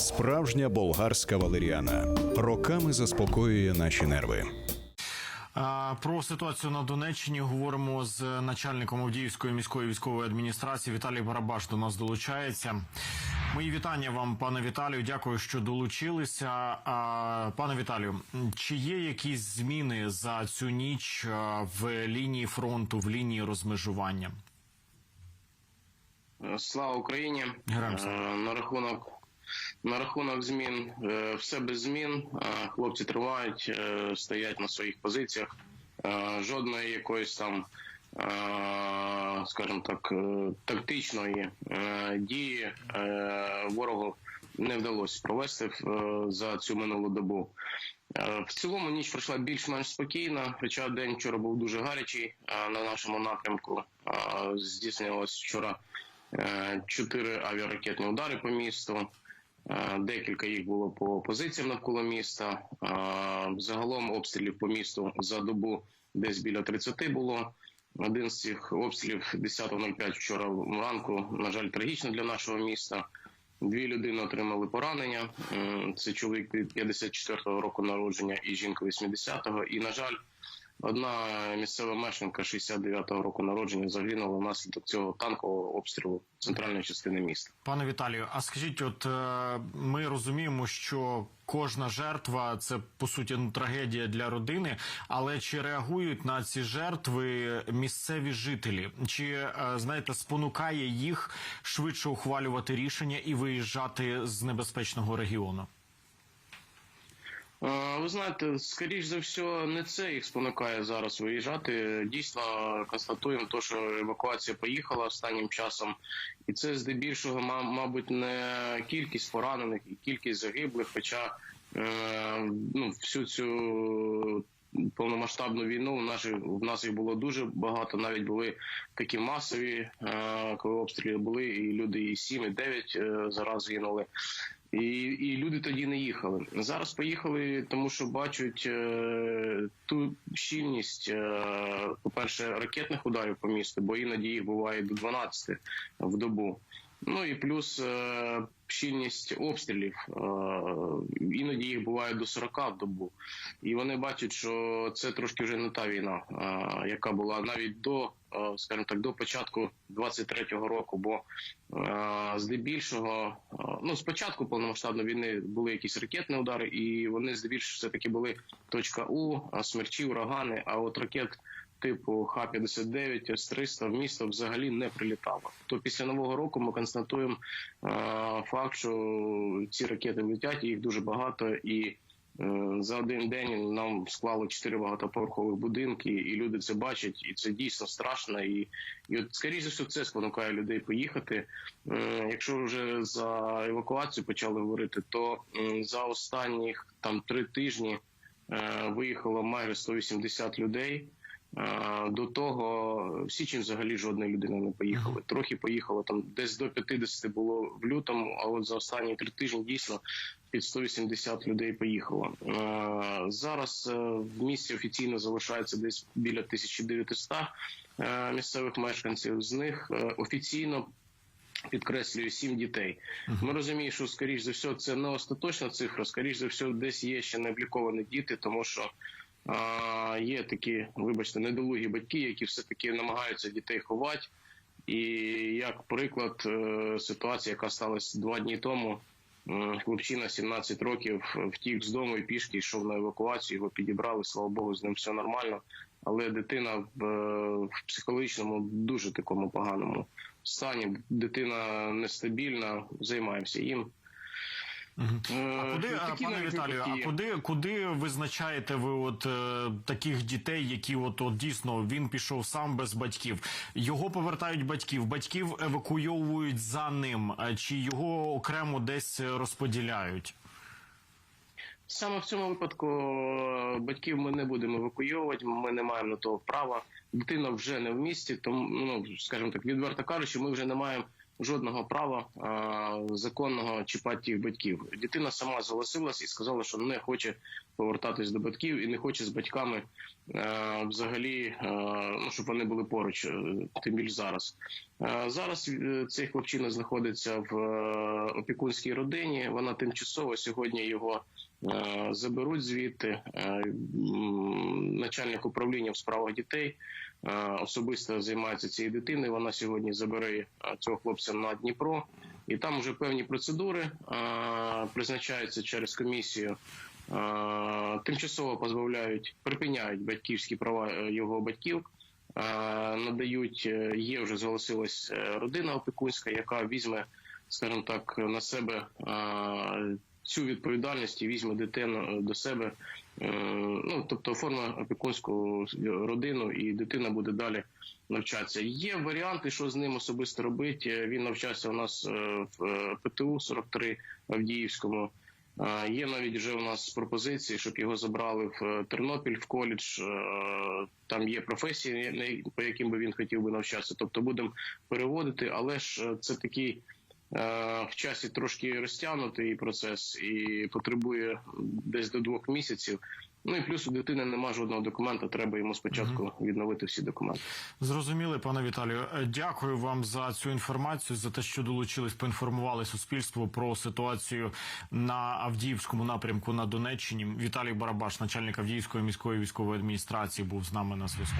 Справжня болгарська валеріана роками заспокоює наші нерви. Про ситуацію на Донеччині говоримо з начальником Авдіївської міської військової адміністрації Віталій Барабаш до нас долучається. Мої вітання вам, пане Віталію. Дякую, що долучилися. Пане Віталію, чи є якісь зміни за цю ніч в лінії фронту, в лінії розмежування? Слава Україні! Героям слава. Е, На рахунок на рахунок змін е, все без змін. Хлопці тривають, е, стоять на своїх позиціях. Е, Жодної якоїсь там, скажімо так, тактичної дії ворогу не вдалося провести за цю минулу добу. В цілому ніч пройшла більш-менш спокійно, хоча день вчора був дуже гарячий на нашому напрямку. Здійснювалось вчора чотири авіаракетні удари по місту. Е, Декілька їх було по позиціям навколо міста. Е, Загалом обстрілів по місту за добу десь біля 30 було. Один з цих обстрілів 10.05 вчора ранку, на жаль, трагічно для нашого міста. Дві людини отримали поранення. Це чоловік 54-го року народження і жінка 80-го. І, на жаль, одна місцева мешканка 69-го року народження загинула внаслідок цього танкового обстрілу центральної частини міста. Пане Віталію, а скажіть, от е, ми розуміємо, що кожна жертва це по суті ну, трагедія для родини, але чи реагують на ці жертви місцеві жителі? Чи е, знаєте, спонукає їх швидше ухвалювати рішення і виїжджати з небезпечного регіону? Е, Ви знаєте, скоріш за все, не це їх спонукає зараз виїжджати. Дійсно констатуємо, то, що евакуація поїхала останнім часом, і це здебільшого, ма- мабуть, не кількість поранених і кількість загиблих, хоча е, ну, всю цю. Повномасштабну війну в наші в нас їх було дуже багато. Навіть були такі масові, е, коли обстріли були, і люди і 7, і 9 е, зараз гинули. І, і люди тоді не їхали. Зараз поїхали, тому що бачать е, ту щільність, е, по-перше, ракетних ударів по місту, бо іноді їх буває до 12 в добу. Ну і плюс е, щільність обстрілів. Е, іноді їх буває до 40 в добу. І вони бачать, що це трошки вже не та війна, е, яка була навіть до, е, скажімо так, до початку 23-го року. Бо е, здебільшого, е, ну спочатку повномасштабної війни були якісь ракетні удари, і вони здебільшого все таки були точка У, смерчі, урагани. А от ракет типу Х-59, С-300 в місто взагалі не прилітало. То після нового року ми констатуємо е, факт, що ці ракети летять, їх дуже багато і. Е, За один день нам склали чотири багатоповерхових будинки, і люди це бачать, і це дійсно страшно. І, і от скоріше все, це спонукає людей поїхати. Е, Якщо вже за евакуацію почали говорити, то за останніх там три тижні е, виїхало майже 180 людей. Е, До того в січень взагалі жодної людини не поїхали. Трохи поїхало там, десь до 50 було в лютому, а от за останні три тижні дійсно під 180 людей поїхало. Е, Зараз е, в місті офіційно залишається десь біля 1900 е, місцевих мешканців. З них офіційно підкреслюю сім дітей. Ми розуміємо, що скоріш за все це не остаточна цифра. Скоріш за все, десь є ще не обліковані діти, тому що. А, є такі, вибачте, недолугі батьки, які все таки намагаються дітей ховати. І як приклад, е, ситуація, яка сталася два дні тому, хлопчина 17 років втік з дому і пішки йшов на евакуацію. Його підібрали. Слава Богу, з ним все нормально. Але дитина в, е, психологічному дуже такому поганому стані. Дитина нестабільна, займаємося їм. Е, А куди, а, пане Віталію, а куди, куди визначаєте ви от е, таких дітей, які от, от дійсно він пішов сам без батьків? Його повертають батьків, батьків евакуйовують за ним, а чи його окремо десь розподіляють? Саме в цьому випадку е, батьків ми не будемо евакуйовувати, ми не маємо на того права. Дитина вже не в місті, тому ну скажімо так, відверто кажучи, ми вже не маємо жодного права е, законного чіпати тих батьків. Дитина сама зголосилась і сказала, що не хоче повертатись до батьків і не хоче з батьками е, взагалі, е, ну щоб вони були поруч, е, тим більш зараз. Е, Зараз е, цей хлопчина знаходиться в е, опікунській родині. Вона тимчасово сьогодні його заберуть звідти. Е, Начальник управління в справах дітей е, особисто займається цією дитиною. Вона сьогодні забере е, цього хлопця на Дніпро, і там вже певні процедури е, призначаються через комісію. Е, Тимчасово позбавляють, припиняють батьківські права е, його батьків. Е, надають е, є вже зголосилась е, родина опікунська, яка візьме, скажімо так, на себе е, цю відповідальність і візьме дитину до себе. Е, Ну тобто оформить опікунську родину, і дитина буде далі навчатися. Є варіанти, що з ним особисто робити. Він навчався у нас е, в е, ПТУ 43 в Авдіївському. Е, Є навіть вже у нас пропозиції, щоб його забрали в е, Тернопіль в коледж. Е, Там є професії, по яким би він хотів би навчатися. Тобто будемо переводити, але ж е, це такий е, в часі трошки розтягнутий процес і потребує десь до двох місяців. Ну і плюс у дитини немає жодного документа. Треба йому спочатку відновити всі документи. Зрозуміли, пане Віталію. Е, Дякую вам за цю інформацію, за те, що долучились, поінформували суспільство про ситуацію на Авдіївському напрямку на Донеччині. Віталій Барабаш, начальник Авдіївської міської військової адміністрації, був з нами на зв'язку.